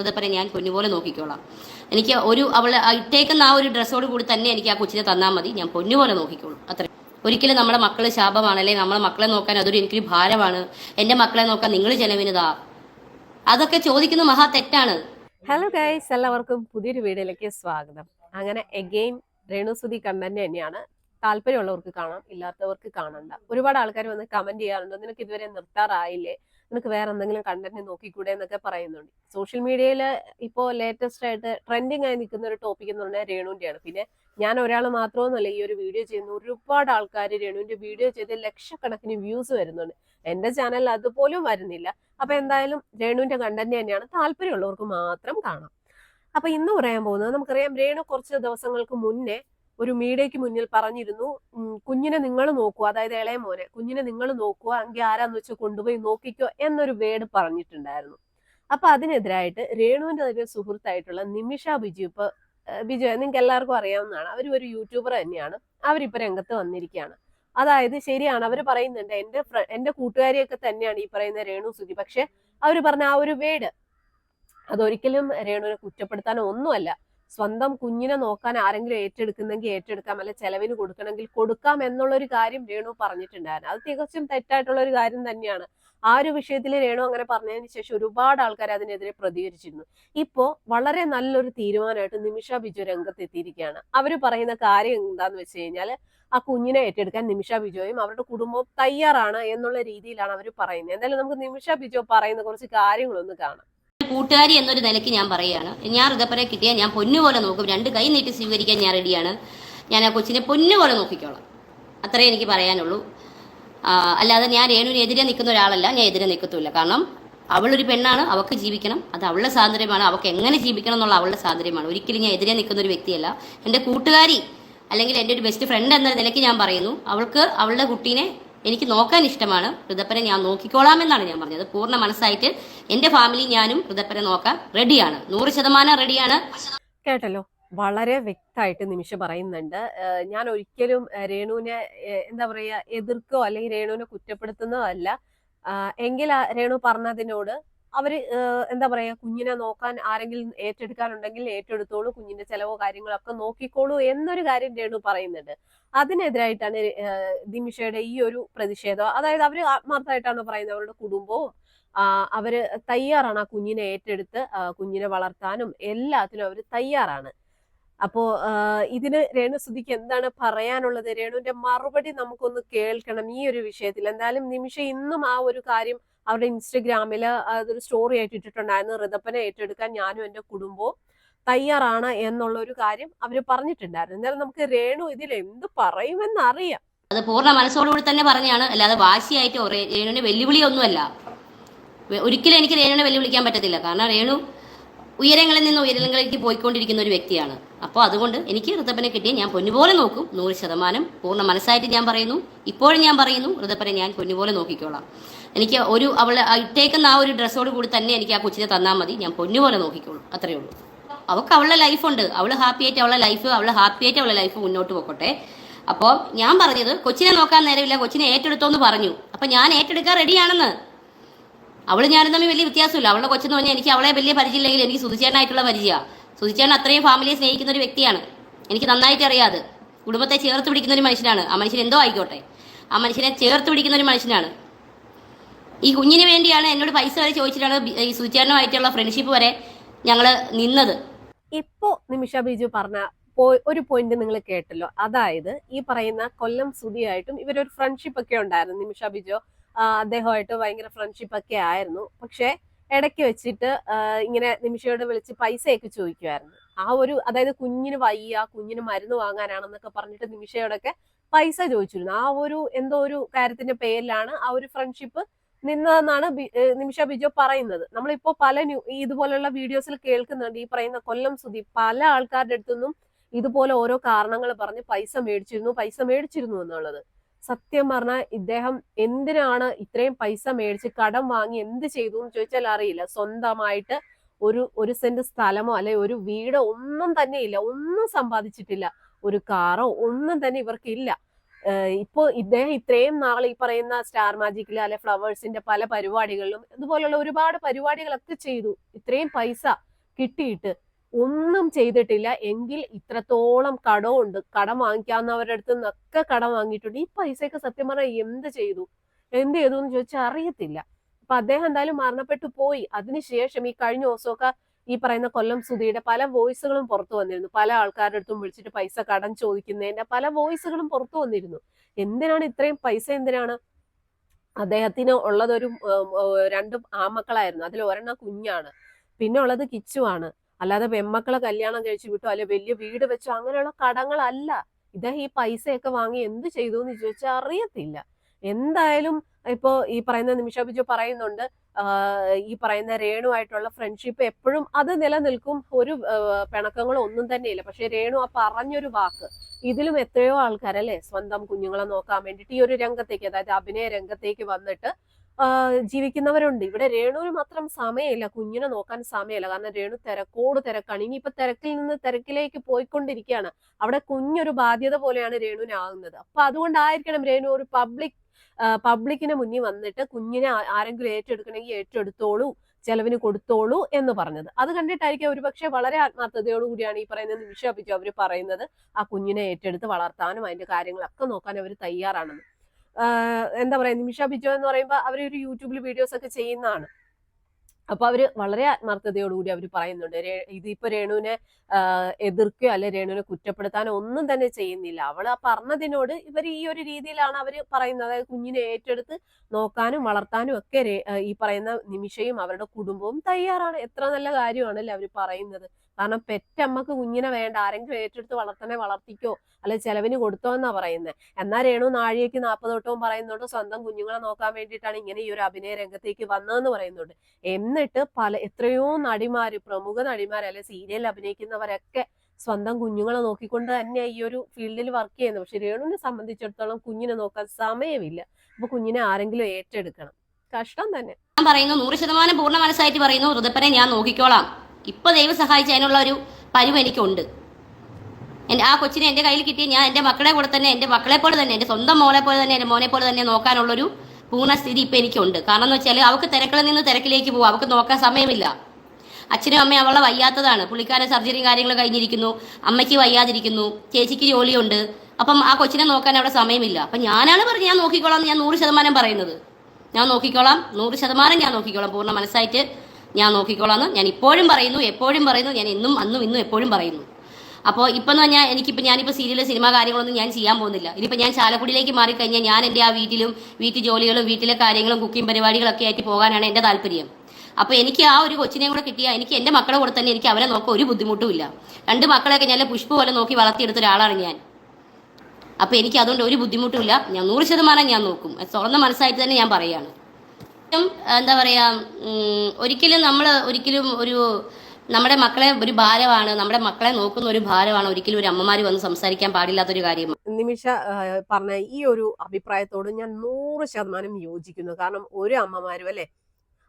ഋതപ്പനെ ഞാൻ പൊന്നുപോലെ നോക്കിക്കോളാം. എനിക്ക് ഒരു അവൾ ഇട്ടേക്കുന്ന ആ ഒരു ഡ്രസ്സോട് കൂടി തന്നെ എനിക്ക് ആ കൊച്ചിനെ തന്നാൽ മതി. ഞാൻ പൊന്നുപോലെ നോക്കിക്കോളും. അത്ര. ഒരിക്കലും നമ്മുടെ മക്കൾ ശാപമാണ് അല്ലെങ്കിൽ നമ്മളെ മക്കളെ നോക്കാൻ അതൊരു എനിക്കൊരു ഭാരമാണ്. എന്റെ മക്കളെ നോക്കാൻ നിങ്ങൾ ചെലവിനതാ. അതൊക്കെ ചോദിക്കുന്ന മഹാ തെറ്റാണ്. ഹലോ ഗൈസ് എല്ലാവർക്കും പുതിയൊരു വീഡിയോയിലേക്ക് സ്വാഗതം. അങ്ങനെ എഗെയിൻ രേണുസുതി കണ്ടന്റ് തന്നെയാണ്. താല്പര്യമുള്ളവർക്ക് കാണാം ഇല്ലാത്തവർക്ക് കാണണ്ട. ഒരുപാട് ആൾക്കാർ വന്ന് കമന്റ് ചെയ്യാറുണ്ട്. നിനക്ക് ഇതുവരെ നിർത്താറായില്ലേ? നിനക്ക് വേറെ എന്തെങ്കിലും കണ്ടന്റ് നോക്കിക്കൂടെ എന്നൊക്കെ പറയുന്നുണ്ട്. സോഷ്യൽ മീഡിയയിൽ ഇപ്പോൾ ലേറ്റസ്റ്റ് ആയിട്ട് ട്രെൻഡിങ് ആയി നിൽക്കുന്ന ഒരു ടോപ്പിക് എന്ന് പറഞ്ഞാൽ രേണുവിന്റെയാണ്. പിന്നെ ഞാൻ ഒരാൾ മാത്രമൊന്നുമല്ല ഈ ഒരു വീഡിയോ ചെയ്യുന്ന ഒരുപാട് ആൾക്കാർ രേണുവിന്റെ വീഡിയോ ചെയ്ത് ലക്ഷക്കണക്കിന് വ്യൂസ് വരുന്നുണ്ട്. എന്റെ ചാനലിൽ അതുപോലും വരുന്നില്ല. അപ്പോൾ എന്തായാലും രേണുവിന്റെ കണ്ടന്റ് തന്നെയാണ് താല്പര്യമുള്ളവർക്ക് മാത്രം കാണാം. അപ്പൊ ഇന്ന് പറയാൻ പോകുന്നത് നമുക്കറിയാം രേണു കുറച്ച് ദിവസങ്ങൾക്ക് മുന്നേ ഒരു മീഡിയക്ക് മുന്നിൽ പറഞ്ഞിരുന്നു കുഞ്ഞിനെ നിങ്ങൾ നോക്കുക അതായത് ഇളയ മോനെ കുഞ്ഞിനെ നിങ്ങൾ നോക്കുക എങ്കിൽ ആരാന്ന് വെച്ചാൽ കൊണ്ടുപോയി നോക്കിക്കോ എന്നൊരു വേർഡ് പറഞ്ഞിട്ടുണ്ടായിരുന്നു. അപ്പൊ അതിനെതിരായിട്ട് രേണുവിന്റെ തന്നെ സുഹൃത്തായിട്ടുള്ള നിമിഷ ബിജു ഇപ്പൊ ബിജു നിങ്ങൾക്ക് എല്ലാവർക്കും അറിയാവുന്നതാണ് അവർ ഒരു യൂട്യൂബർ തന്നെയാണ് അവരിപ്പോ രംഗത്ത് വന്നിരിക്കുകയാണ്. അതായത് ശരിയാണ് അവർ പറയുന്നുണ്ട് എന്റെ ഫ്ര- എന്റെ കൂട്ടുകാരിയൊക്കെ തന്നെയാണ് ഈ പറയുന്ന രേണു സുധി പക്ഷെ അവർ പറഞ്ഞ ആ ഒരു വേട് അതൊരിക്കലും രേണുവിനെ കുറ്റപ്പെടുത്താനോ ഒന്നുമല്ല സ്വന്തം കുഞ്ഞിനെ നോക്കാൻ ആരെങ്കിലും ഏറ്റെടുക്കുന്നെങ്കിൽ ഏറ്റെടുക്കാം അല്ലെ ചെലവിന് കൊടുക്കണമെങ്കിൽ കൊടുക്കാം എന്നുള്ളൊരു കാര്യം രേണു പറഞ്ഞിട്ടുണ്ടായിരുന്നു. അത് തികച്ചും തെറ്റായിട്ടുള്ള ഒരു കാര്യം തന്നെയാണ്. ആ ഒരു വിഷയത്തിൽ രേണു അങ്ങനെ പറഞ്ഞതിന് ശേഷം ഒരുപാട് ആൾക്കാർ അതിനെതിരെ പ്രതികരിച്ചിരുന്നു. ഇപ്പോ വളരെ നല്ലൊരു തീരുമാനമായിട്ട് നിമിഷ ബിജു രംഗത്തെത്തിയിരിക്കുകയാണ്. അവർ പറയുന്ന കാര്യം എന്താന്ന് വെച്ച് കഴിഞ്ഞാൽ ആ കുഞ്ഞിനെ ഏറ്റെടുക്കാൻ നിമിഷ ബിജോയും അവരുടെ കുടുംബവും തയ്യാറാണ് എന്നുള്ള രീതിയിലാണ് അവർ പറയുന്നത്. എന്തായാലും നമുക്ക് നിമിഷ ബിജോ പറയുന്ന കുറച്ച് കാര്യങ്ങളൊന്ന് കാണാം. കൂട്ടുകാരി എന്നൊരു നിലയ്ക്ക് ഞാൻ പറയുകയാണ്. ഞാൻ ഋതപ്പനെ കിട്ടിയാൽ ഞാൻ പൊന്നുപോലെ നോക്കും. രണ്ട് കൈ നീട്ടി സ്വീകരിക്കാൻ ഞാൻ റെഡിയാണ്. ഞാൻ ആ കൊച്ചിനെ പൊന്നുപോലെ നോക്കിക്കോളാം. അത്രേ എനിക്ക് പറയാനുള്ളൂ. അല്ലാതെ ഞാൻ രേണുവിനെതിരെ നിൽക്കുന്ന ഒരാളല്ല. ഞാൻ എതിരെ നിൽക്കത്തില്ല കാരണം അവളൊരു പെണ്ണാണ്. അവൾക്ക് ജീവിക്കണം. അത് അവളുടെ സ്വാതന്ത്ര്യമാണ്. അവൾക്ക് എങ്ങനെ ജീവിക്കണം എന്നുള്ള അവളുടെ സ്വാതന്ത്ര്യമാണ്. ഒരിക്കലും ഞാൻ എതിരെ നിൽക്കുന്ന ഒരു വ്യക്തിയല്ല. എന്റെ കൂട്ടുകാരി അല്ലെങ്കിൽ എന്റെ ഒരു ബെസ്റ്റ് ഫ്രണ്ട് എന്ന നിലയ്ക്ക് ഞാൻ പറയുന്നു. അവൾക്ക് അവളുടെ കുട്ടീനെ എനിക്ക് നോക്കാൻ ഇഷ്ടമാണ്. ഋതപ്പനെ ഞാൻ നോക്കിക്കോളാം എന്നാണ് ഞാൻ പറഞ്ഞത്. പൂർണ മനസ്സായിട്ട് എന്റെ ഫാമിലി ഞാനും ഋതപ്പനെ നോക്കാൻ റെഡിയാണ് നൂറ് ശതമാനം റെഡിയാണ് കേട്ടല്ലോ. വളരെ വ്യക്തമായിട്ട് നിമിഷ പറയുന്നുണ്ട്. ഞാൻ ഒരിക്കലും രേണുവിനെ എന്താ പറയാ എതിർക്കോ അല്ലെങ്കിൽ രേണുവിനെ കുറ്റപ്പെടുത്തുന്നോ അല്ല എങ്കിൽ രേണു പറഞ്ഞതിനോട് അവർ എന്താ പറയുക കുഞ്ഞിനെ നോക്കാൻ ആരെങ്കിലും ഏറ്റെടുക്കാനുണ്ടെങ്കിൽ ഏറ്റെടുത്തോളൂ കുഞ്ഞിന്റെ ചെലവോ കാര്യങ്ങളൊക്കെ നോക്കിക്കോളൂ എന്നൊരു കാര്യം രേണു പറയുന്നുണ്ട്. അതിനെതിരായിട്ടാണ് ദിമിഷയുടെ ഈ ഒരു പ്രതിഷേധം. അതായത് അവർ ആത്മാർത്ഥമായിട്ടാണ് പറയുന്നത്? അവരുടെ കുടുംബവും അവർ തയ്യാറാണ് ആ കുഞ്ഞിനെ ഏറ്റെടുത്ത് കുഞ്ഞിനെ വളർത്താനും എല്ലാത്തിനും അവർ തയ്യാറാണ്. അപ്പോ ഇതിന് രേണുസുതിക്ക് എന്താണ് പറയാനുള്ളത്? രേണുവിന്റെ മറുപടി നമുക്കൊന്ന് കേൾക്കണം ഈ ഒരു വിഷയത്തിൽ. എന്തായാലും നിമിഷ ഇന്നും ആ ഒരു കാര്യം അവരുടെ ഇൻസ്റ്റഗ്രാമിൽ അതൊരു സ്റ്റോറി ആയിട്ട് ഇട്ടിട്ടുണ്ടായിരുന്നു. ഋതപ്പനെ ഏറ്റെടുക്കാൻ ഞാനും എന്റെ കുടുംബവും തയ്യാറാണ് എന്നുള്ള ഒരു കാര്യം അവർ പറഞ്ഞിട്ടുണ്ടായിരുന്നു. എന്നാലും നമുക്ക് രേണു ഇതിൽ എന്ത് പറയുമെന്ന് അറിയാം അത് പൂർണ മനസ്സോടുകൂടി തന്നെ പറഞ്ഞാണ്. അല്ലാതെ വാശിയായിട്ട് രേണുവിന് വെല്ലുവിളിയൊന്നുമല്ല. ഒരിക്കലും എനിക്ക് രേണുവിനെ വെല്ലുവിളിക്കാൻ പറ്റത്തില്ല. കാരണം രേണു ഉയരങ്ങളിൽ നിന്ന് ഉയരങ്ങളിലേക്ക് പോയിക്കൊണ്ടിരിക്കുന്ന ഒരു വ്യക്തിയാണ്. അപ്പോൾ അതുകൊണ്ട് എനിക്ക് ഋതപ്പനെ കിട്ടിയ ഞാൻ പൊന്നുപോലെ നോക്കും. നൂറ് ശതമാനം പൂർണ മനസ്സായിട്ട് ഞാൻ പറയുന്നു. ഇപ്പോഴും ഞാൻ പറയുന്നു ഋതപ്പനെ ഞാൻ പൊന്നുപോലെ നോക്കിക്കോളാം. എനിക്ക് ഒരു അവൾ ഇട്ടേക്കുന്ന ആ ഒരു ഡ്രസ്സോട് കൂടി തന്നെ എനിക്ക് ആ കൊച്ചിനെ തന്നാൽ മതി. ഞാൻ പൊന്നുപോലെ നോക്കിക്കോളൂ. അത്രയേ ഉള്ളൂ. അവൾക്ക് അവളുടെ ലൈഫുണ്ട് അവൾ ഹാപ്പി ആയിട്ട് അവളുടെ ലൈഫ് അവൾ ഹാപ്പി ആയിട്ട് അവളുടെ ലൈഫ് മുന്നോട്ട് പോക്കോട്ടെ. അപ്പോൾ ഞാൻ പറഞ്ഞത് കൊച്ചിനെ നോക്കാൻ നേരമില്ല. കൊച്ചിനെ ഏറ്റെടുത്തോന്ന് പറഞ്ഞു. അപ്പം ഞാൻ ഏറ്റെടുക്കാൻ റെഡിയാണെന്ന് അവൾ ഞാനും തമ്മിൽ വലിയ വ്യത്യാസമില്ല. അവളുടെ കൊച്ചെന്ന് പറഞ്ഞാൽ എനിക്ക് അവളെ വലിയ പരിചയമില്ലെങ്കിൽ എനിക്ക് സുധിച്ചേട്ടനായിട്ടുള്ള പരിചയമാണ് സുധിച്ചേട്ടൻ അത്രയും ഫാമിലിയെ സ്നേഹിക്കുന്ന ഒരു വ്യക്തിയാണ്. എനിക്ക് നന്നായിട്ട് അറിയാതെ കുടുംബത്തെ ചേർത്ത് പിടിക്കുന്ന ഒരു മനുഷ്യനാണ്. ആ മനുഷ്യൻ എന്തോ ആയിക്കോട്ടെ. ആ മനുഷ്യനെ ചേർത്ത് പിടിക്കുന്ന ഒരു മനുഷ്യനാണ്. ഈ കുഞ്ഞിന് വേണ്ടിയാണ് എന്നോട് പൈസ വരെ ചോദിച്ചിട്ടാണ് ഈ സുധിച്ചേട്ടനുമായിട്ടുള്ള ഫ്രണ്ട്ഷിപ്പ് വരെ ഞങ്ങൾ നിന്നത്. ഇപ്പോ നിമിഷ ബിജു പറഞ്ഞ ഒരു പോയിന്റ് നിങ്ങൾ കേട്ടല്ലോ. അതായത് ഈ പറയുന്ന കൊല്ലം സുധിയായിട്ടും ഇവരൊരു ഫ്രണ്ട്ഷിപ്പ് ഒക്കെ ഉണ്ടായിരുന്നു നിമിഷ ബിജു. അദ്ദേഹമായിട്ട് ഭയങ്കര ഫ്രണ്ട്ഷിപ്പ് ഒക്കെ ആയിരുന്നു. പക്ഷെ ഇടയ്ക്ക് വെച്ചിട്ട് ഇങ്ങനെ നിമിഷയോട് വിളിച്ച് പൈസയൊക്കെ ചോദിക്കുമായിരുന്നു ആ ഒരു അതായത് കുഞ്ഞിന് വയ്യ കുഞ്ഞിന് മരുന്ന് വാങ്ങാനാണെന്നൊക്കെ പറഞ്ഞിട്ട് നിമിഷയോടൊക്കെ പൈസ ചോദിച്ചിരുന്നു. ആ ഒരു എന്തോ ഒരു കാര്യത്തിന്റെ പേരിലാണ് ആ ഒരു ഫ്രണ്ട്ഷിപ്പ് നിന്നതെന്നാണ് നിമിഷ ബിജോ പറയുന്നത്. നമ്മളിപ്പോ പല ന്യൂ ഇതുപോലുള്ള വീഡിയോസിൽ കേൾക്കുന്നുണ്ട്. ഈ പറയുന്ന കൊല്ലം സുധി പല ആൾക്കാരുടെ അടുത്തുനിന്നും ഇതുപോലെ ഓരോ കാരണങ്ങൾ പറഞ്ഞ് പൈസ മേടിച്ചിരുന്നു പൈസ മേടിച്ചിരുന്നു എന്നുള്ളത്. സത്യം പറഞ്ഞാൽ ഇദ്ദേഹം എന്തിനാണ് ഇത്രയും പൈസ മേടിച്ച് കടം വാങ്ങി എന്ത് ചെയ്തു എന്ന് ചോദിച്ചാൽ അറിയില്ല. സ്വന്തമായിട്ട് ഒരു ഒരു സെന്റ് സ്ഥലമോ അല്ലെ ഒരു വീടോ ഒന്നും തന്നെ ഇല്ല. ഒന്നും സമ്പാദിച്ചിട്ടില്ല. ഒരു കാറോ ഒന്നും തന്നെ ഇവർക്കില്ല ഇപ്പോൾ ഇപ്പോ ഇദ്ദേഹം ഇത്രയും നാൾ ഈ പറയുന്ന സ്റ്റാർ മാജിക്കിൽ അല്ലെ ഫ്ലവേഴ്സിന്റെ പല പരിപാടികളിലും ഇതുപോലുള്ള ഒരുപാട് പരിപാടികളൊക്കെ ചെയ്തു. ഇത്രയും പൈസ കിട്ടിയിട്ട് ഒന്നും ചെയ്തിട്ടില്ല. എങ്കിൽ ഇത്രത്തോളം കടമുണ്ട്. കടം വാങ്ങിക്കാവുന്നവരുടെ അടുത്ത് നിന്നൊക്കെ കടം വാങ്ങിയിട്ടുണ്ട്. ഈ പൈസയൊക്കെ സത്യം പറഞ്ഞാൽ എന്ത് ചെയ്തു? എന്ത് ചെയ്തു എന്ന് ചോദിച്ചാൽ അറിയത്തില്ല. അപ്പൊ അദ്ദേഹം എന്തായാലും മരണപ്പെട്ടു പോയി. അതിനുശേഷം ഈ കഴിഞ്ഞ ദിവസമൊക്കെ ഈ പറയുന്ന കൊല്ലം സുധിയുടെ പല വോയിസുകളും പുറത്തു വന്നിരുന്നു. പല ആൾക്കാരുടെ അടുത്തും വിളിച്ചിട്ട് പൈസ കടം ചോദിക്കുന്നതിന്റെ പല വോയിസുകളും പുറത്തു വന്നിരുന്നു. എന്തിനാണ് ഇത്രയും പൈസ? എന്തിനാണ്? അദ്ദേഹത്തിന് ഉള്ളതൊരു രണ്ട് ആമക്കളായിരുന്നു അതിൽ ഒരെണ്ണം കുഞ്ഞാണ്. പിന്നെ ഉള്ളത് കിച്ചുവാണ്. അല്ലാതെ പെമ്മക്കളെ കല്യാണം കഴിച്ചു വിട്ടോ അല്ലെ വലിയ വീട് വെച്ചോ അങ്ങനെയുള്ള കടങ്ങളല്ല. ഇദ്ദേഹം ഈ പൈസയൊക്കെ വാങ്ങി എന്ത് ചെയ്തു എന്ന് ചോദിച്ചാൽ അറിയത്തില്ല. എന്തായാലും ഇപ്പോ ഈ പറയുന്ന നിമിഷ ബിജു പറയുന്നുണ്ട് ഈ പറയുന്ന രേണുവായിട്ടുള്ള ഫ്രണ്ട്ഷിപ്പ് എപ്പോഴും അത് നിലനിൽക്കും. ഒരു പിണക്കങ്ങളും ഒന്നും തന്നെയില്ല. പക്ഷെ രേണു ആ പറഞ്ഞൊരു വാക്ക് ഇതിലും എത്രയോ ആൾക്കാരല്ലേ സ്വന്തം കുഞ്ഞുങ്ങളെ നോക്കാൻ വേണ്ടിയിട്ട് ഈ ഒരു രംഗത്തേക്ക് അതായത് അഭിനയ രംഗത്തേക്ക് വന്നിട്ട് ജീവിക്കുന്നവരുണ്ട്. ഇവിടെ രേണുവിന് മാത്രം സമയമില്ല. കുഞ്ഞിനെ നോക്കാൻ സമയമില്ല. കാരണം രേണു തിരക്കോട് തിരക്കാണ്. ഇനിയിപ്പോ തിരക്കിൽ നിന്ന് തിരക്കിലേക്ക് പോയിക്കൊണ്ടിരിക്കുകയാണ്. അവിടെ കുഞ്ഞൊരു ബാധ്യത പോലെയാണ് രേണുവിനാകുന്നത് അപ്പൊ അതുകൊണ്ടായിരിക്കണം രേണു ഒരു പബ്ലിക് പബ്ലിക്കിന് മുന്നിൽ വന്നിട്ട് കുഞ്ഞിനെ ആരെങ്കിലും ഏറ്റെടുക്കണമെങ്കിൽ ഏറ്റെടുത്തോളൂ ചെലവിന് കൊടുത്തോളൂ എന്ന് പറഞ്ഞത്. അത് കണ്ടിട്ടായിരിക്കും ഒരുപക്ഷെ വളരെ ആത്മാർത്ഥതയോടുകൂടിയാണ് ഈ പറയുന്ന നിമിഷം അവർ പറയുന്നത്. ആ കുഞ്ഞിനെ ഏറ്റെടുത്ത് വളർത്താനും അതിന്റെ കാര്യങ്ങളൊക്കെ നോക്കാൻ അവർ തയ്യാറാണെന്ന്. എന്താ പറയാ നിമിഷ ബിജോ എന്ന് പറയുമ്പോൾ അവർ ഒരു യൂട്യൂബിൽ വീഡിയോസ് ഒക്കെ ചെയ്യുന്നതാണ്. അപ്പൊ അവർ വളരെ ആത്മാർത്ഥതയോടുകൂടി അവർ പറയുന്നുണ്ട് ഇതിപ്പോ രേണുവിനെ എതിർക്കുക എതിർക്കുകയോ അല്ലെ രേണുവിനെ കുറ്റപ്പെടുത്താനോ ഒന്നും തന്നെ ചെയ്യുന്നില്ല. അവൾ ആ പറഞ്ഞതിനോട് ഇവർ ഈ ഒരു രീതിയിലാണ് അവർ പറയുന്നത്. അതായത് കുഞ്ഞിനെ ഏറ്റെടുത്ത് നോക്കാനും വളർത്താനും ഒക്കെ ഈ പറയുന്ന നിമിഷയും അവരുടെ കുടുംബവും തയ്യാറാണ്. എത്ര നല്ല കാര്യമാണല്ലേ അവർ പറയുന്നത്. കാരണം പെറ്റമ്മക്ക് കുഞ്ഞിനെ വേണ്ട. ആരെങ്കിലും ഏറ്റെടുത്ത് വളർത്തനെ വളർത്തിക്കോ. അല്ലെ ചെലവിന് കൊടുത്തോ എന്നാ പറയുന്നത് എന്നാ രേണു നാഴികയ്ക്ക് നാൽപ്പതോട്ടവും പറയുന്നുണ്ട്. സ്വന്തം കുഞ്ഞുങ്ങളെ നോക്കാൻ വേണ്ടിയിട്ടാണ് ഇങ്ങനെ ഈ ഒരു അഭിനയ രംഗത്തേക്ക് വന്നതെന്ന് പറയുന്നുണ്ട്. എന്നിട്ട് പല എത്രയോ നടിമാര് പ്രമുഖ നടിമാർ അല്ലെ സീരിയൽ അഭിനയിക്കുന്നവരൊക്കെ സ്വന്തം കുഞ്ഞുങ്ങളെ നോക്കിക്കൊണ്ട് തന്നെ ഈ ഒരു ഫീൽഡിൽ വർക്ക് ചെയ്യുന്നത്. പക്ഷെ രേണുവിനെ സംബന്ധിച്ചിടത്തോളം കുഞ്ഞിനെ നോക്കാൻ സമയമില്ല. അപ്പൊ കുഞ്ഞിനെ ആരെങ്കിലും ഏറ്റെടുക്കണം. കഷ്ടം തന്നെ. ഞാൻ പറയുന്നു നൂറ് ശതമാനം പൂർണ മനസ്സായിട്ട് പറയുന്നു. ഋതപ്പനെ ഞാൻ നോക്കിക്കോളാം. ഇപ്പൊ ദൈവം സഹായിച്ച അതിനുള്ള ഒരു പരിവ് എനിക്കുണ്ട്. എന്റെ ആ കൊച്ചിനെ എന്റെ കയ്യിൽ കിട്ടി ഞാൻ എന്റെ മക്കളെ കൂടെ തന്നെ എന്റെ മക്കളെ പോലെ തന്നെ എന്റെ സ്വന്തം മോളെ പോലെ തന്നെ എന്റെ മോനെ പോലെ തന്നെ നോക്കാനുള്ളൊരു പൂർണസ്ഥിതി ഇപ്പൊ എനിക്കുണ്ട്. കാരണം എന്ന് വെച്ചാൽ അവൾക്ക് തിരക്കിൽ നിന്ന് തിരക്കിലേക്ക് പോകും അവൾക്ക് നോക്കാൻ സമയമില്ല. അച്ഛനും അമ്മയും അവളെ വയ്യാത്തതാണ്. പുള്ളിക്കാരൻ സർജറിയും കാര്യങ്ങളും കഴിഞ്ഞിരിക്കുന്നു അമ്മയ്ക്ക് വയ്യാതിരിക്കുന്നു ചേച്ചിക്ക് ജോലിയുണ്ട്. അപ്പം ആ കൊച്ചിനെ നോക്കാൻ അവിടെ സമയമില്ല. അപ്പം ഞാനാണ് പറഞ്ഞു ഞാൻ നോക്കിക്കോളാം ഞാൻ നൂറ് ശതമാനം പറയുന്നത്. ഞാൻ നോക്കിക്കോളാം നൂറ് ശതമാനം ഞാൻ നോക്കിക്കോളാം പൂർണ മനസ്സായിട്ട്. ഞാൻ നോക്കിക്കോളാം ഞാൻ ഇപ്പോഴും പറയുന്നു എപ്പോഴും പറയുന്നു ഞാൻ ഇന്നും അന്നും ഇന്നും എപ്പോഴും പറയുന്നു. അപ്പോൾ ഇപ്പം എന്ന് പറഞ്ഞാൽ എനിക്കിപ്പോൾ ഞാനിപ്പോൾ സീരിയൽ സിനിമ കാര്യങ്ങളൊന്നും ഞാൻ ചെയ്യാൻ പോകുന്നില്ല. ഇനിയിപ്പോൾ ഞാൻ ചാലക്കുടിയിലേക്ക് മാറിക്കഴിഞ്ഞാൽ ഞാൻ എന്റെ ആ വീട്ടിലും വീട്ടു ജോലികളും വീട്ടിലെ കാര്യങ്ങളും കുക്കിംഗ് പരിപാടികളൊക്കെ ആയിട്ട് പോകാനാണ് എന്റെ താല്പര്യം. അപ്പോൾ എനിക്ക് ആ ഒരു കൊച്ചിനെയും കൂടെ കിട്ടിയാൽ എനിക്ക് എന്റെ മക്കളെ കൂടെ തന്നെ എനിക്ക് അവരെ നോക്കാൻ ഒരു ബുദ്ധിമുട്ടും ഇല്ല. രണ്ട് മക്കളെയൊക്കെ ഞാൻ പുഷ്പ പോലെ നോക്കി വളർത്തിയെടുത്ത ഒരാളാണ് ഞാൻ. അപ്പോൾ എനിക്ക് അതുകൊണ്ട് ഒരു ബുദ്ധിമുട്ടുമില്ല ഞാൻ നൂറ് ശതമാനം ഞാൻ നോക്കും. തുറന്ന മനസ്സായിട്ട് തന്നെ ഞാൻ പറയുകയാണ് എന്താ പറയാ ഉം, ഒരിക്കലും നമ്മൾ ഒരിക്കലും ഒരു നമ്മുടെ മക്കളെ ഒരു ഭാരമാണ് നമ്മുടെ മക്കളെ നോക്കുന്ന ഒരു ഭാരമാണ് ഒരിക്കലും ഒരു അമ്മമാര് വന്ന് സംസാരിക്കാൻ പാടില്ലാത്തൊരു കാര്യം. നിമിഷ പറഞ്ഞ ഈ ഒരു അഭിപ്രായത്തോട് ഞാൻ നൂറ് ശതമാനം യോജിക്കുന്നു. കാരണം ഒരു അമ്മമാരും അല്ലെ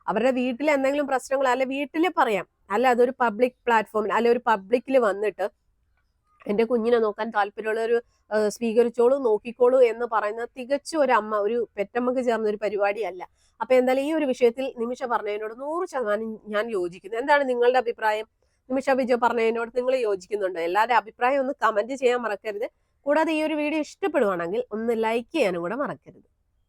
അവരുടെ വീട്ടിൽ എന്തെങ്കിലും പ്രശ്നങ്ങൾ അല്ലെ വീട്ടിൽ പറയാം അല്ല അതൊരു പബ്ലിക് പ്ലാറ്റ്ഫോമിൽ അല്ലെ ഒരു പബ്ലിക്കിൽ വന്നിട്ട് എന്റെ കുഞ്ഞിനെ നോക്കാൻ താല്പര്യമുള്ള ഒരു സ്വീകരിച്ചോളൂ നോക്കിക്കോളൂ എന്ന് പറയുന്ന തികച്ചും ഒരു അമ്മ ഒരു പെറ്റമ്മക്ക് ചേർന്ന ഒരു പരിപാടിയല്ല. അപ്പൊ എന്തായാലും ഈ ഒരു വിഷയത്തിൽ നിമിഷ പറഞ്ഞതിനോട് നൂറ് ശതമാനം ഞാൻ യോജിക്കുന്നു. എന്താണ് നിങ്ങളുടെ അഭിപ്രായം? നിമിഷ ബിജു പറഞ്ഞതിനോട് നിങ്ങൾ യോജിക്കുന്നുണ്ടോ? എല്ലാവരുടെ അഭിപ്രായം ഒന്ന് കമന്റ് ചെയ്യാൻ മറക്കരുത്. കൂടാതെ ഈ ഒരു വീഡിയോ ഇഷ്ടപ്പെടുവാണെങ്കിൽ ഒന്ന് ലൈക്ക് ചെയ്യാനും കൂടെ മറക്കരുത്.